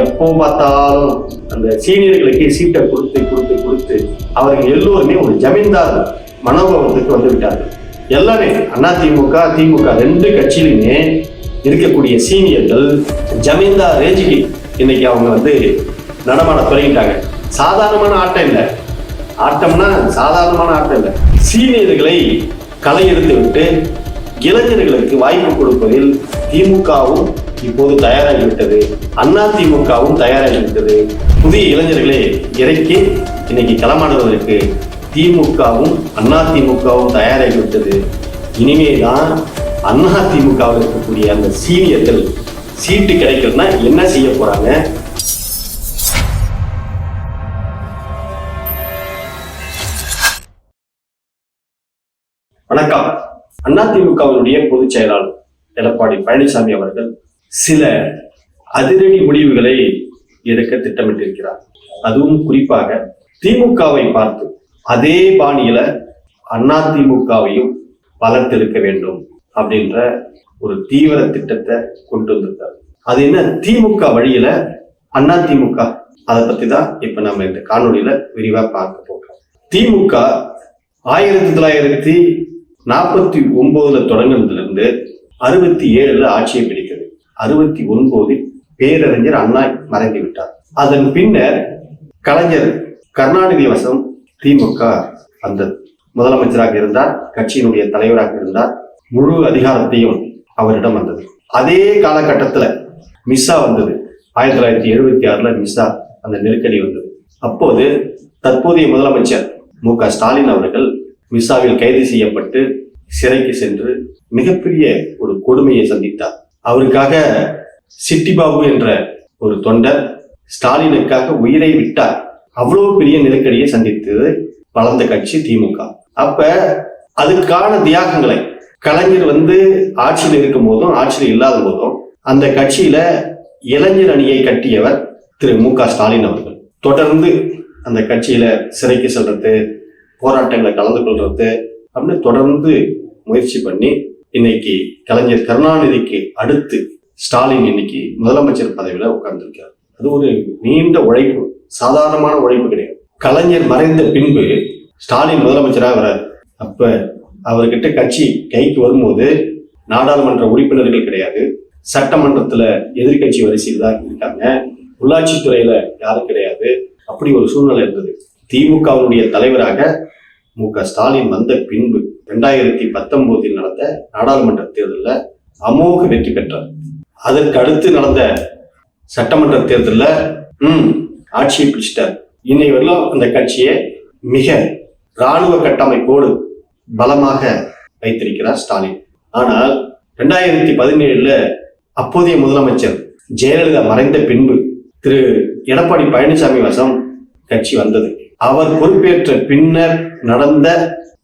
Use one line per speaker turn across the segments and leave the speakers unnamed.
எப்போ பார்த்தாலும் அந்த சீனியர்களுக்கு சீட்டை கொடுத்து கொடுத்து கொடுத்து அவர்கள் எல்லோருமே ஒரு ஜமீன்தார் மனோபாவத்துக்கு வந்து விட்டார்கள். எல்லாமே அண்ணா திமுக திமுக ரெண்டு கட்சியிலுமே இருக்கக்கூடிய சீனியர்கள் ஜமீன்தார் ரேஜிக்கு இன்னைக்கு அவங்க வந்து நடமாட தொடங்கிட்டாங்க சாதாரணமான ஆட்டம் இல்லை. ஆட்டம்னா சாதாரணமான ஆட்டம் இல்லை. சீனியர்களை களை எடுத்து விட்டு இளைஞர்களுக்கு வாய்ப்பு கொடுப்பதில் திமுகவும் இப்போது தயாராகிவிட்டது. அண்ணா திமுகவும் தயாராகிவிட்டது. புதிய இளைஞர்களை இறக்கி இன்னைக்கு களமாடுவதற்கு திமுகவும் அண்ணா திமுகவும் தயாராகிவிட்டது. இனிமேதான் அண்ணா திமுகவில் இருக்கக்கூடிய அந்த சீனியர்கள் சீட்டு கிடைக்கலன்னா என்ன செய்ய போறாங்க? வணக்கம். அதிமுகவினுடைய பொதுச் செயலாளர் எடப்பாடி பழனிசாமி அவர்கள் சில அதிரடி முடிவுகளை எடுக்க திட்டமிட்டிருக்கிறார். அதுவும் குறிப்பாக திமுகவை பார்த்து அதே பாணியில அண்ணா திமுகவையும் வளர்த்தெடுக்க வேண்டும் அப்படின்ற ஒரு தீவிர திட்டத்தை கொண்டு வந்திருக்காரு. அது என்ன? திமுக வழியில அண்ணா திமுக. அதை பத்தி தான் இப்ப நம்ம இந்த காணொலியில விரிவா பார்க்க போகிறோம் திமுக ஆயிரத்தி தொள்ளாயிரத்தி நாற்பத்தி ஒன்பதுல தொடங்கினதுல இருந்து அறுபத்தி ஏழுல ஆட்சியை பிடிக்கும் அறுபத்தி ஒன்பதில் பேரறிஞர் அண்ணா மறைந்து விட்டார் அதன் பின்னர் கலைஞர் கருணாநிதி வசம் திமுக அந்த முதலமைச்சராக இருந்தார் கட்சியினுடைய தலைவராக இருந்தார். முழு அதிகாரத்தையும் அவரிடம் வந்தது. அதே காலகட்டத்தில் மிஸ்ஸா வந்தது. ஆயிரத்தி தொள்ளாயிரத்தி எழுபத்தி ஆறுல மிஸ்ஸா அந்த நெருக்கடி வந்தது. அப்போது தற்போதைய முதலமைச்சர் மு க ஸ்டாலின் அவர்கள் மிஸ்ஸாவில் கைது செய்யப்பட்டு சிறைக்கு சென்று மிகப்பெரிய ஒரு கொடுமையை சந்தித்தார். அவருக்காக சிட்டிபாபு என்ற ஒரு தொண்டர் ஸ்டாலினுக்காக உயிரை விட்டார். அவ்வளவு பெரிய நெருக்கடியை சந்தித்தது வளர்ந்த கட்சி திமுக. அப்ப அதுக்கான தியாகங்களை கலைஞர் வந்து ஆட்சியில் இருக்கும் போதும் ஆட்சியில் இல்லாத போதும் அந்த கட்சியில இளைஞர் அணியை கட்டியவர் திரு மு க ஸ்டாலின் அவர்கள். தொடர்ந்து அந்த கட்சியில சிறைக்கு செல்றது போராட்டங்களை கலந்து கொள்றது அப்படின்னு தொடர்ந்து முயற்சி பண்ணி இன்னைக்கு கலைஞர் கருணாநிதிக்கு அடுத்து ஸ்டாலின் இன்னைக்கு முதலமைச்சர் பதவியில உட்கார்ந்திருக்கார் அது ஒரு நீண்ட உழைப்பு சாதாரணமான உழைப்பு கிடையாது. கலைஞர் மறைந்த பின்பு ஸ்டாலின் முதலமைச்சராக வரார் அப்ப அவர்கிட்ட கட்சி கைக்கு வரும்போது நாடாளுமன்ற உறுப்பினர்கள் கிடையாது. சட்டமன்றத்துல எதிர்க்கட்சி வரிசையில் தான் இருக்காங்க. உள்ளாட்சித்துறையில யாரும் கிடையாது. அப்படி ஒரு சூழ்நிலை இருந்தது. திமுகவினுடைய தலைவராக மு க ஸ்டாலின் வந்த பின்பு ரெண்டாயிரத்தி பத்தொன்பதில் நடந்த நாடாளுமன்ற தேர்தலில் அமோக வெற்றி பெற்றார். அதற்கு அடுத்து நடந்த சட்டமன்ற தேர்தலில் ம் ஆட்சியை பிடிச்சிட்டார். இன்னை வரலும் அந்த கட்சியை மிக இராணுவ கட்டமைப்போடு பலமாக வைத்திருக்கிறார் ஸ்டாலின். ஆனால் ரெண்டாயிரத்தி பதினேழுல அப்போதைய முதலமைச்சர் ஜெயலலிதா மறைந்த பின்பு திரு எடப்பாடி பழனிசாமி வசம் கட்சி வந்தது. அவர் பொறுப்பேற்ற பின்னர் நடந்த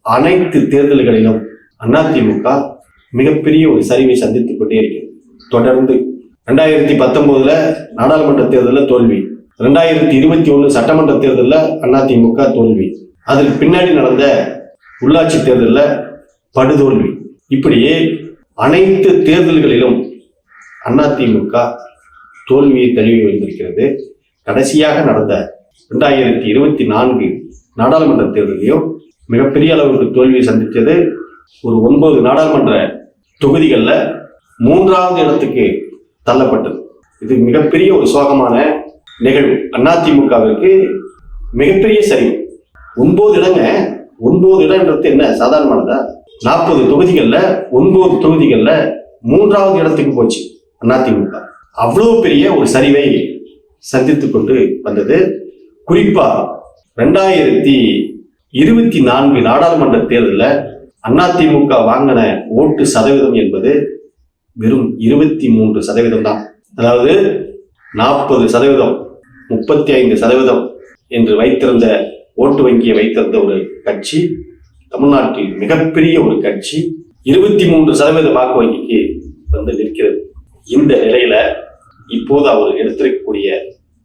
அனைத்து தேர்தல்களிலும் அதிமுக மிகப்பெரிய ஒரு சரிவை சந்தித்துக் கொண்டே இருக்கிறது. தொடர்ந்து ரெண்டாயிரத்தி பத்தொன்பதுல நாடாளுமன்ற தேர்தலில் தோல்வி. ரெண்டாயிரத்தி இருபத்தி ஒன்று சட்டமன்ற தேர்தலில் அதிமுக தோல்வி. அதற்கு பின்னாடி நடந்த உள்ளாட்சி தேர்தலில் படுதோல்வி. இப்படியே அனைத்து தேர்தல்களிலும் அதிமுக தோல்வியை தழுவி வந்திருக்கிறது. கடைசியாக நடந்த ரெண்டாயிரத்தி இருபத்தி நான்கு நாடாளுமன்ற தேர்தலையும் மிகப்பெரிய அளவுக்கு தோல்வியை சந்தித்தது ஒரு ஒன்பது நாடாளுமன்ற தொகுதிகளில் மூன்றாவது இடத்துக்கு தள்ளப்பட்டது. இது மிகப்பெரிய ஒரு சோகமான நிகழ்வு. அதிமுகவிற்கு மிகப்பெரிய சரிவு ஒன்பது இடங்க ஒன்பது இடம்ன்றது என்ன? சாதாரணமானதா? நாற்பது தொகுதிகளில் ஒன்பது தொகுதிகளில் மூன்றாவது இடத்துக்கு போச்சு அதிமுக. அவ்வளோ பெரிய ஒரு சரிவை சந்தித்து கொண்டு வந்தது. குறிப்பாக ரெண்டாயிரத்தி இருபத்தி நான்கு நாடாளுமன்ற தேர்தலில் அதிமுக வாங்கின ஓட்டு சதவீதம் என்பது வெறும் இருபத்தி மூன்று சதவீதம் தான். அதாவது நாற்பது சதவீதம் முப்பத்தி ஐந்து சதவீதம் என்று வைத்திருந்த ஓட்டு வங்கியை வைத்திருந்த ஒரு கட்சி தமிழ்நாட்டில் மிகப்பெரிய ஒரு கட்சி இருபத்தி மூன்று சதவீத வாக்கு வங்கிக்கு வந்து நிற்கிறது. இந்த நிலையில இப்போது அவர் எடுத்திருக்கக்கூடிய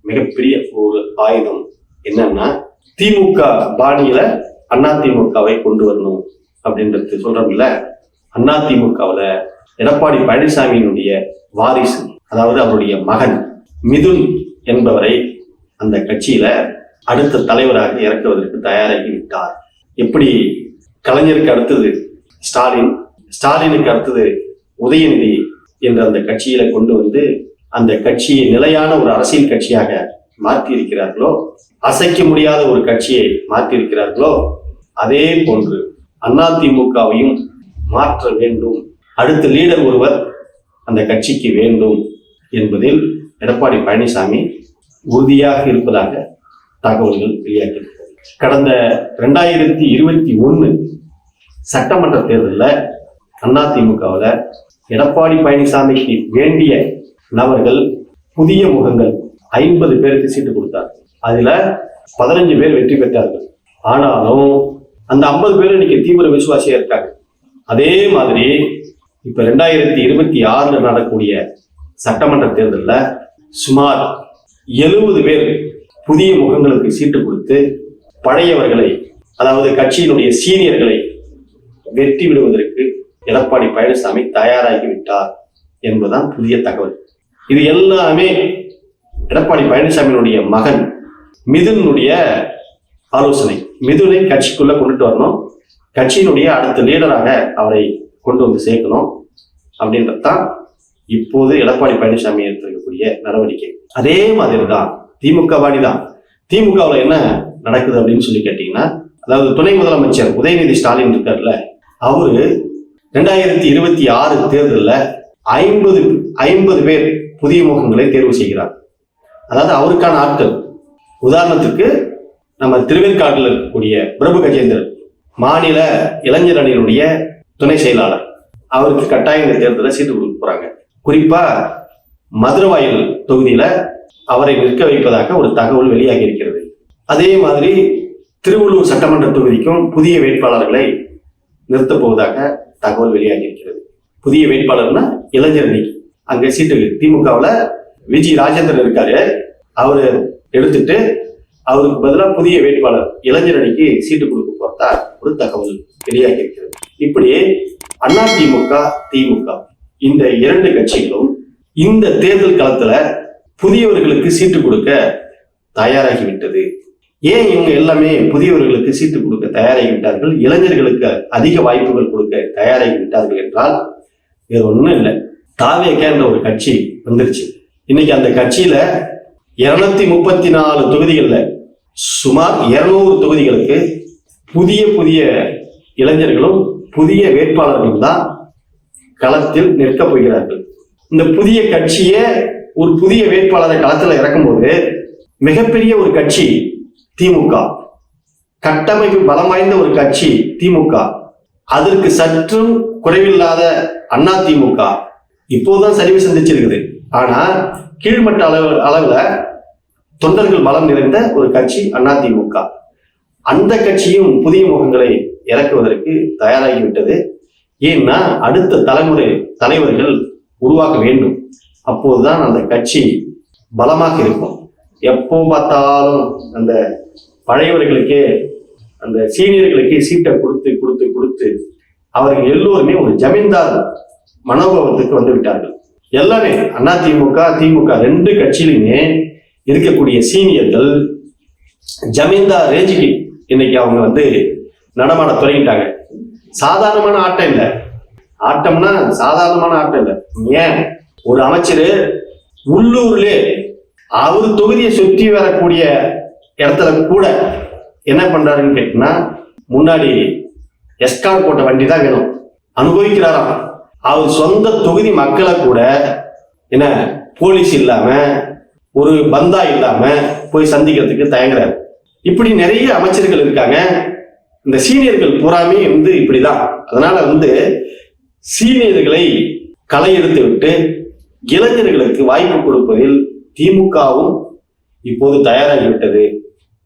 மிகப்பெரிய ஒரு ஆயுதம் என்னன்னா திமுக பாணியில அதிமுகவை கொண்டு வரணும் அப்படின்றது சொல்றோம்ல. அதிமுகவுல எடப்பாடி பழனிசாமியினுடைய வாரிசு அதாவது அவருடைய மகன் மிதுன் என்பவரை அந்த கட்சியில அடுத்த தலைவராக இறக்குவதற்கு தயாராகி விட்டார். எப்படி கலைஞருக்கு அடுத்தது ஸ்டாலின் ஸ்டாலினுக்கு அடுத்தது உதயநிதி என்ற அந்த கட்சியில கொண்டு வந்து அந்த கட்சியை நிலையான ஒரு அரசியல் கட்சியாக மாற்றியிருக்கிறார்களோ? அசைக்க முடியாத ஒரு கட்சியை மாற்றியிருக்கிறார்களோ? அதே போன்று அதிமுகவையும் மாற்ற வேண்டும். அடுத்த லீடர் ஒருவர் அந்த கட்சிக்கு வேண்டும் என்பதில் எடப்பாடி பழனிசாமி உறுதியாக இருப்பதாக தகவல்கள் வெளியாகியிருக்கிறது. கடந்த ரெண்டாயிரத்தி இருபத்தி ஒன்று சட்டமன்ற தேர்தலில் அதிமுகவில் எடப்பாடி பழனிசாமிக்கு வேண்டிய நபர்கள் புதிய முகங்கள் ஐம்பது பேருக்கு சீட்டு கொடுத்தார். அதுல பதினஞ்சு பேர் வெற்றி பெற்றார்கள். ஆனாலும் அந்த ஐம்பது பேர் இன்னைக்கு தீவிர விசுவாசியா இருக்காங்க. அதே மாதிரி இப்ப ரெண்டாயிரத்தி இருபத்தி ஆறுல நடக்கக்கூடிய சட்டமன்ற தேர்தலில் சுமார் எழுபது பேர் புதிய முகங்களுக்கு சீட்டு கொடுத்து பழையவர்களை அதாவது கட்சியினுடைய சீனியர்களை வெற்றி விடுவதற்கு எடப்பாடி பழனிசாமி தயாராகி விட்டார் என்பதுதான் புதிய தகவல். இது எல்லாமே எடப்பாடி பழனிசாமியினுடைய மகன் மிதுனுடைய ஆலோசனை. மிதுனை கட்சிக்குள்ள கொண்டுட்டு வரணும். கட்சியினுடைய அடுத்த லீடராக அவரை கொண்டு வந்து சேர்க்கணும் அப்படின்றது தான் இப்போது எடப்பாடி பழனிசாமி எடுத்திருக்கக்கூடிய நடவடிக்கை. அதே மாதிரி தான் திமுக வாணி தான் திமுகவில் என்ன நடக்குது அப்படின்னு சொல்லி கேட்டீங்கன்னா அதாவது துணை முதலமைச்சர் உதயநிதி ஸ்டாலின் இருக்கார்ல அவரு ரெண்டாயிரத்தி இருபத்தி ஆறு தேர்தலில் ஐம்பது ஐம்பது பேர் புதிய முகங்களை தேர்வு செய்கிறார். அதாவது அவருக்கான ஆட்கள். உதாரணத்துக்கு நம்ம திருவேற்காட்டில் இருக்கக்கூடிய பிரபு கஜேந்திரன் மாநில இளைஞர் அணியினுடைய துணை செயலாளர். அவருக்கு கட்டாயம் இந்த தேர்தலில் சீட்டு கொடுக்க போறாங்க. குறிப்பா மதுரவாயில் தொகுதியில அவரை நிற்க வைப்பதாக ஒரு தகவல் வெளியாகி இருக்கிறது. அதே மாதிரி திருவள்ளூர் சட்டமன்ற தொகுதிக்கும் புதிய வேட்பாளர்களை நிறுத்தப் போவதாக தகவல் வெளியாகி இருக்கிறது. புதிய வேட்பாளர்னா இளைஞர் அணி. அங்க சீட்டு திமுகவில் விஜி ராஜேந்திரன் இருக்காரு. அவரு எடுத்துட்டு அவருக்கு பதிலாக புதிய வேட்பாளர் இளைஞர் அணிக்கு சீட்டு கொடுக்க போறதா ஒரு தகவல் வெளியாகி இருக்கிறது. இப்படி அண்ணா திமுக திமுக இந்த இரண்டு கட்சிகளும் இந்த தேர்தல் காலத்துல புதியவர்களுக்கு சீட்டு கொடுக்க தயாராகிவிட்டது. ஏன் இவங்க எல்லாமே புதியவர்களுக்கு சீட்டு கொடுக்க தயாராகி விட்டார்கள் இளைஞர்களுக்கு அதிக வாய்ப்புகள் கொடுக்க தயாராகி விட்டார்கள் என்றால் வேறு ஒண்ணும் இல்லை. தாவே என்ற ஒரு கட்சி வந்துருச்சு. இன்னைக்கு அந்த கட்சியில இருநூத்தி முப்பத்தி நாலு தொகுதிகளில் சுமார் இருநூறு தொகுதிகளுக்கு புதிய புதிய இளைஞர்களும் புதிய வேட்பாளர்களும் தான் களத்தில் நிற்கப் போகிறார்கள். இந்த புதிய கட்சியே ஒரு புதிய வேட்பாளரை களத்தில் இறக்கும்போது மிகப்பெரிய ஒரு கட்சி திமுக. கட்டமைப்பு பலம் வாய்ந்த ஒரு கட்சி திமுக. அதற்கு சற்றும் குறைவில்லாத அண்ணா திமுக. இப்போதான் சரிவு சந்திச்சிருக்குது. ஆனா கீழ்மட்ட அளவு அளவுல தொண்டர்கள் பலம் நிறைந்த ஒரு கட்சி அதிமுக. அந்த கட்சியும் புதிய முகங்களை இறக்குவதற்கு தயாராகிவிட்டது. ஏன்னா அடுத்த தலைமுறை தலைவர்கள் உருவாக்க வேண்டும். அப்போதுதான் அந்த கட்சி பலமாக இருக்கும். எப்போ பார்த்தாலும் அந்த பழையவர்களுக்கே அந்த சீனியர்களுக்கே சீட்டை கொடுத்து கொடுத்து கொடுத்து அவர்கள் எல்லோருமே ஒரு ஜமீன்தார் மனோபாவத்துக்கு வந்து விட்டார்கள். எல்லாமே அதிமுக திமுக ரெண்டு கட்சியிலுமே இருக்கக்கூடிய சீனியர்கள் ஜமீன்தார் ரேஞ்சுக்கு இன்னைக்கு அவங்க வந்து நடமாட தொடங்கிட்டாங்க. சாதாரணமான ஆட்டம் இல்லை. ஆட்டம்னா சாதாரணமான ஆட்டம் இல்லை. ஏன்? ஒரு அமைச்சர் உள்ளூர்லே அவர் தொகுதியை சுற்றி வரக்கூடிய இடத்துல கூட என்ன பண்றாருன்னு கேட்டீங்கன்னா முன்னாடி எஸ்கார்ட் போட்ட வண்டி தான் வேணும். அனுபவிக்கிறாராம். அவர் சொந்த தொகுதி மக்களை கூட என்ன போலீஸ் இல்லாம ஒரு பந்தா இல்லாம போய் சந்திக்கிறதுக்கு தயங்குறாரு. இப்படி நிறைய அமைச்சர்கள் இருக்காங்க. இந்த சீனியர்கள் பூராமே வந்து இப்படிதான். அதனால வந்து சீனியர்களை களை எடுத்து விட்டு இளைஞர்களுக்கு வாய்ப்பு கொடுப்பதில் திமுகவும் இப்போது தயாராகிவிட்டது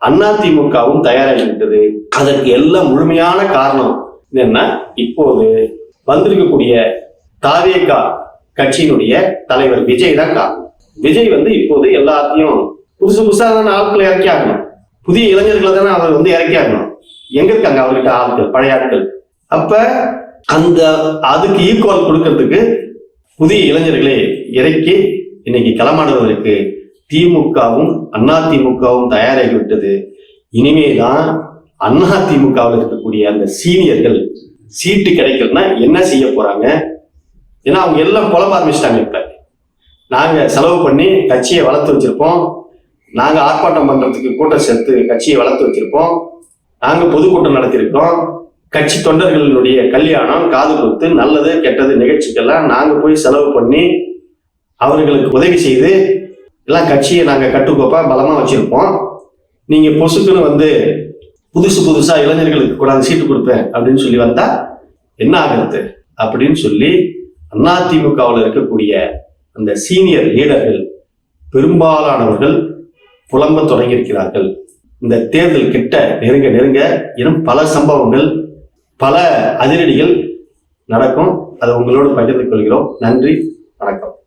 அண்ணா திமுகவும் தயாராகிவிட்டது அதற்கு எல்லாம் முழுமையான காரணம் என்னன்னா இப்போது வந்திருக்கக்கூடிய தாவேகா கட்சியினுடைய தலைவர் விஜய் தான் காரணம். விஜய் வந்து இப்போது எல்லாத்தையும் புதுசு புதுசாக தானே ஆட்களை இறக்கி ஆகணும். புதிய இளைஞர்களை தானே அவர் வந்து இறக்கி ஆகணும். எங்க இருக்காங்க அவர்கிட்ட ஆட்கள் பழைய ஆட்கள்? அப்ப அந்த அதுக்கு ஈக்குவல் கொடுக்கறதுக்கு புதிய இளைஞர்களை இறக்கி இன்னைக்கு களமாடுவதற்கு திமுகவும் அண்ணா திமுகவும் தயாராகிவிட்டது இனிமேதான் அண்ணா திமுகவில் இருக்கக்கூடிய அந்த சீனியர்கள் சீட்டு கிடைக்கலன்னா என்ன செய்ய போறாங்க? ஏன்னா அவங்க எல்லாம் புலம்ப ஆரம்பிச்சிட்டாங்க இப்ப. நாங்க செலவு பண்ணி கட்சியை வளர்த்து வச்சிருப்போம். நாங்க ஆர்ப்பாட்டம் பண்றதுக்கு கூட்டம் சேர்த்து கட்சியை வளர்த்து வச்சிருப்போம். நாங்க பொதுக்கூட்டம் நடத்தியிருக்கோம் கட்சி தொண்டர்களினுடைய கல்யாணம் காது கொடுத்து நல்லது கெட்டது நிகழ்ச்சிக்கெல்லாம் நாங்க போய் செலவு பண்ணி அவர்களுக்கு உதவி செய்து எல்லாம் கட்சியை நாங்க கட்டுக்கோப்பா பலமா வச்சிருப்போம். நீங்க பொசுக்குன்னு வந்து புதுசு புதுசா இளைஞர்களுக்கு கூட சீட்டு கொடுப்பேன் அப்படின்னு சொல்லி வந்தா என்ன ஆகிறது? அப்படின்னு சொல்லி அதிமுகவில் இருக்கக்கூடிய அந்த சீனியர் லீடர்கள் பெரும்பாலானவர்கள் புலம்ப தொடங்கியிருக்கிறார்கள். இந்த தேர்தல் கிட்ட நெருங்க நெருங்க இன்னும் பல சம்பவங்கள் பல அதிரடிகள் நடக்கும். அதை உங்களோடு பகிர்ந்து கொள்கிறோம். நன்றி வணக்கம்.